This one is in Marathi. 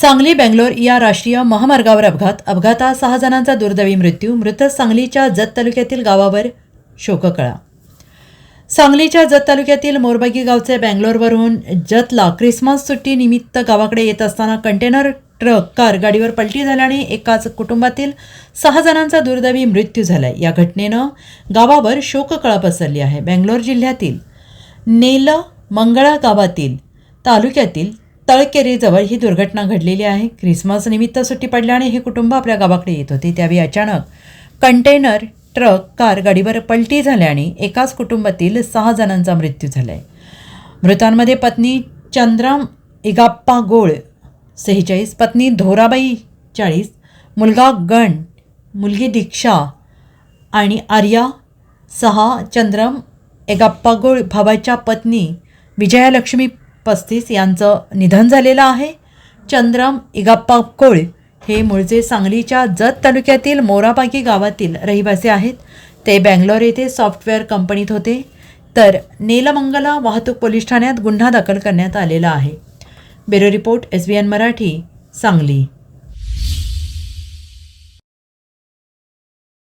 सांगली बेंगलोर या राष्ट्रीय महामार्गावर अपघात. अपघातात सहा जणांचा दुर्दैवी मृत्यू. मृत सांगलीच्या जत तालुक्यातील गावावर शोककळा. सांगलीच्या जत तालुक्यातील मोरबागी गावचे बँगलोरवरून जतला क्रिसमस सुट्टीनिमित्त गावाकडे येत असताना कंटेनर ट्रक कार गाडीवर पलटी झाल्याने एकाच कुटुंबातील सहा जणांचा दुर्दैवी मृत्यू झालाय. या घटनेनं गावावर शोककळा पसरली आहे. बँगलोर जिल्ह्यातील नेल मंगळा गावातील तालुक्यातील तळकेरीजवळ ही दुर्घटना घडलेली आहे. ख्रिसमस निमित्त सुट्टी पडल्याने हे कुटुंब आपल्या गावाकडे येत होते. त्यावेळी अचानक कंटेनर ट्रक कार गाडीवर पलटी झाल्याने एकाच कुटुंबातील सहा जणांचा मृत्यू झाला आहे मृतांमध्ये पत्नी चंद्राम इगाप्पा गोळ सेहेचाळीस पत्नी धोराबाई चाळीस मुलगा गण मुलगी दीक्षा आणि आर्या सहा चंद्रम एगाप्पा गोळ भावाच्या पत्नी विजयालक्ष्मी पस्तीस यांचं निधन झालेलं आहे. चंद्रम इगाप्पा कोळ हे मूळचे सांगलीच्या जत तालुक्यातील मोराबागी गावातील रहिवासी आहेत. ते बँगलोर येथे सॉफ्टवेअर कंपनीत होते. तर नेलमंगला वाहतूक पोलीस ठाण्यात गुन्हा दाखल करण्यात आलेला आहे. Bureau report S B N Marathi Sangli.